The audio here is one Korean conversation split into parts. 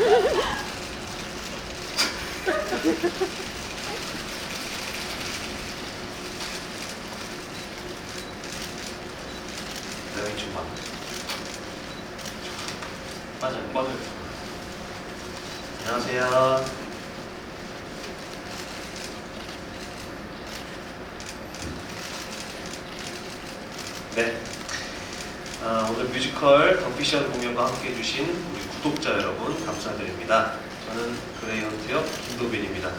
내가 좀 봐. 맞아요. 맞아요. 안녕하세요. 네. 아, 오늘 뮤지컬 덕비션 공연과 함께 해주신 우리 구독자 여러분 감사드립니다. 저는 그레이헌트 역 김도빈입니다.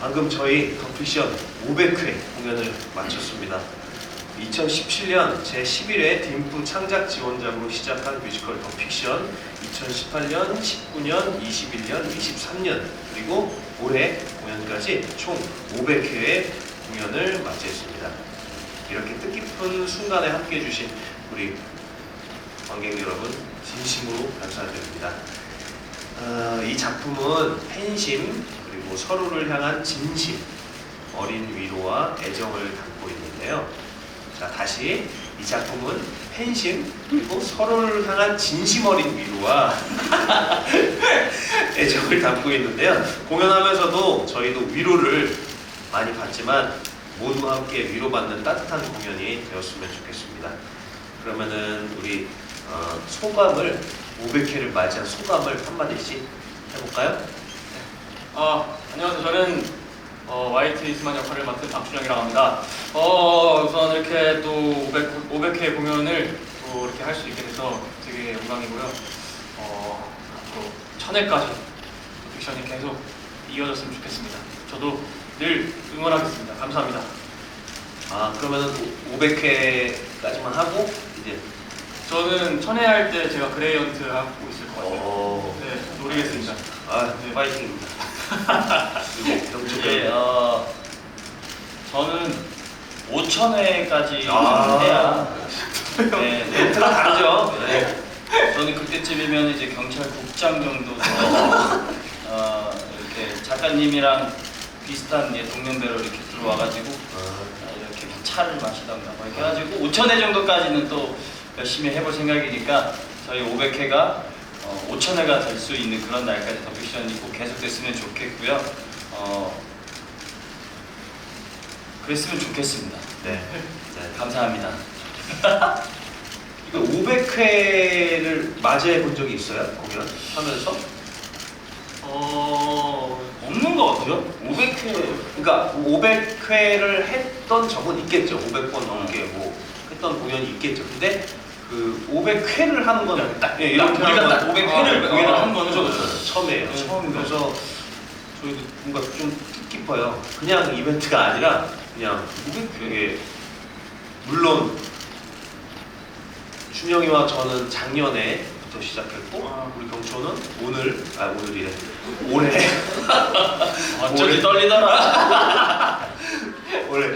방금 저희 덕비션 500회 공연을 마쳤습니다. 2017년 제11회 딤프 창작 지원작으로 시작한 뮤지컬 더 픽션 2018년, 19년, 21년, 23년 그리고 올해 공연까지 총 500회의 공연을 맞이했습니다. 이렇게 뜻깊은 순간에 함께 해 주신 우리 관객 여러분 진심으로 감사드립니다. 어, 이 작품은 팬심 그리고 서로를 향한 진심, 어린 위로와 애정을 담고 있는데요. 자 다시 이 작품은 팬심 그리고 서로를 향한 진심 어린 위로와 애정을 담고 있는데요. 공연하면서도 저희도 위로를 많이 받지만 모두 함께 위로받는 따뜻한 공연이 되었으면 좋겠습니다. 그러면은 우리 어, 소감을 500회를 맞이한 소감을 한마디씩 해볼까요? 아, 안녕하세요. 저는 어, YT 이스만 역할을 맡은 박준영이라고 합니다. 어, 우선 이렇게 또 500, 500회 공연을 또 이렇게 할 수 있게 돼서 되게 영광이고요. 어, 앞으로 1000회까지 픽션이 계속 이어졌으면 좋겠습니다. 저도 늘 응원하겠습니다. 감사합니다. 아 그러면은 500회까지만 하고 이제 저는 1000회 할때 제가 그레이언트 하고 있을 것 같아요. 어, 네, 노리겠습니다. 아 파이팅입니다. 그리고 예, 어, 저는 5천회까지 아. 해야 네, 네. 멘트가 다르죠. 네. 저는 그때쯤이면 이제 경찰국장 정도 돼서 어, 이렇게 작가님이랑 비슷한 예, 동년배로 이렇게 들어와가지고 아, 아, 이렇게 차를 마시던가 뭐 이렇게 해가지고 5천회 정도까지는 또 열심히 해볼 생각이니까 저희 500회가 어, 5천회가 될 수 있는 그런 날까지 더피션이 꼭 계속됐으면 좋겠고요. 어, 그랬으면 좋겠습니다. 네. 네. 감사합니다. 이거 500회를 맞이해 본 적이 있어요? 공연 하면서? 어, 없는 것 같아요. 500회 그러니까 500회를 했던 적은 있겠죠. 500번 넘게 뭐 했던 공연이 있겠죠. 근데 그 500회를 하는 건 딱, 예, 이렇게 딱 우리가 하는 딱 건- 500회를 아, 공연을 아, 한 거는 그죠, 그죠. 처음이에요. 네, 처음이다. 그래서 저희도 뭔가 좀 뜻깊어요. 그냥 이벤트가 아니라 그냥 500회 물론 준영이와 저는 작년에부터 시작했고 아. 우리 경초는 오늘 아 오늘이래 올해 어쩐지 떨리더라. 원래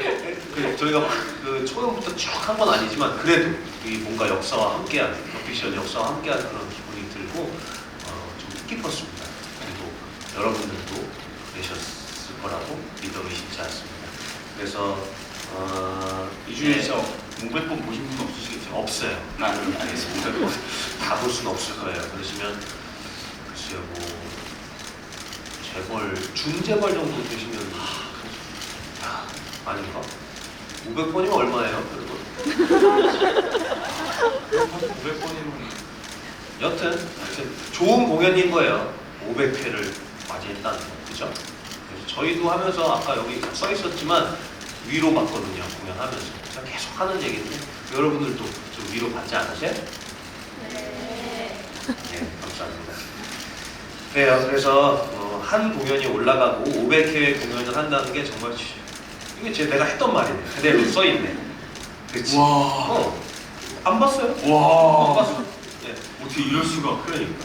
그 저희가 막그 처음부터 쭉 한 건 아니지만 그래도 이 뭔가 역사와 함께한 덕비션 역사와 함께한 그런 기분이 들고 어, 좀 뜻깊었습니다. 그리고 여러분들도 그러셨을 거라고 믿어 의심치 않습니다. 그래서 어, 이이 중에서 중에서 500번 보신 분 없으시겠죠? 없어요. 아, 알겠습니다. 다볼 수는 없을 거예요. 그러시면 글쎄요 뭐 재벌 중재벌 정도 되시면 야, 아닌가? 500번이면 얼마예요? 그리고 500번이면 여튼 하여튼 좋은 공연인 거예요. 500회를 맞이했다는 거, 그죠? 그래서 저희도 하면서 아까 여기 써 있었지만 위로 받거든요. 공연하면서 제가 계속 하는 얘기인데 여러분들도 좀 위로 받지 않으세요? 네, 감사합니다. 그래요. 그래서 어, 한 공연이 올라가고 500회 공연을 한다는 게 정말 지- 이게 제 내가 했던 말이네. 그대로 써 있네. 그렇지. 와. 어. 안 봤어요? 안 와. 봤어. 네. 어떻게 이럴 수가? 그러니까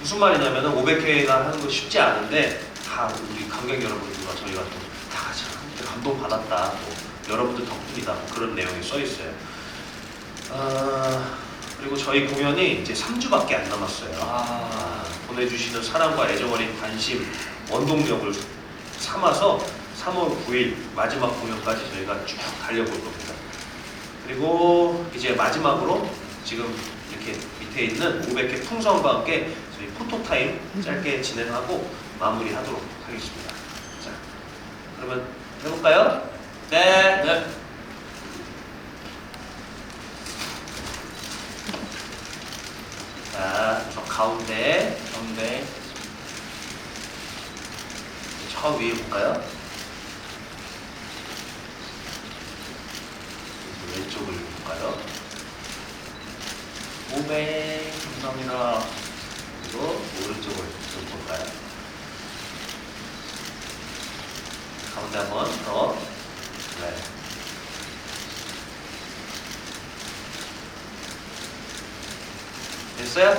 무슨 말이냐면은 500회가 하는 거 쉽지 않은데 다 우리 관객 여러분들과 저희가 또다 같이 감동 받았다. 뭐 여러분들 덕분이다. 뭐 그런 내용이 써 있어요. 아, 그리고 저희 공연이 이제 3주밖에 안 남았어요. 아. 보내주시는 사랑과 애정 어린 관심, 원동력을 삼아서 3월 9일 마지막 공연까지 저희가 쭉 달려볼 겁니다. 그리고 이제 마지막으로 지금 이렇게 밑에 있는 500개 풍선과 함께 저희 포토 타임 짧게 진행하고 마무리하도록 하겠습니다. 자, 그러면 해볼까요? 네. 네. 자, 저 가운데 가운데. 저 위에 볼까요? 왼쪽을 볼까요? 500 감사합니다. 그리고 오른쪽을 좀 볼까요? 가운데 한 번 더. 네. 됐어요?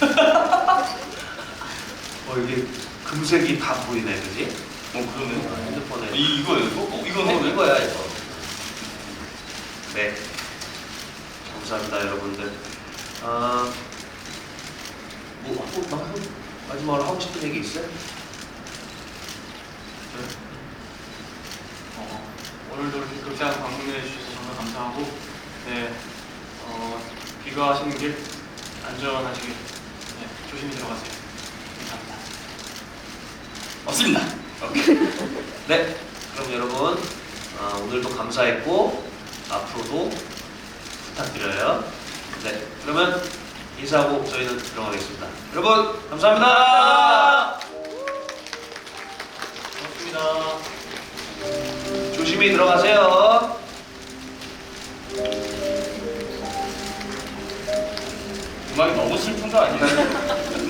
어 이게 금색이 다 보이네, 그지? 어 그러네. 핸드폰에. 이 이거예요? 이거? 어, 이거 네, 네, 이거야 이거. 네. 감사합니다 여러분들. 아, 뭐막 하고 마지막으로 하고 싶은 얘기 있어요? 어, 오늘도 이렇게 극장 방문해 주셔서 정말 감사하고 네 어, 귀가하시는 길 안전하시길 네, 조심히 들어가세요. 감사합니다. 없습니다. 네. 그럼 여러분 아, 오늘도 감사했고 앞으로도 부탁드려요. 네. 그러면 인사하고 저희는 들어가겠습니다. 여러분 감사합니다. 고맙습니다. 조심히 들어가세요. 음악이 너무 슬픈 거 아니에요?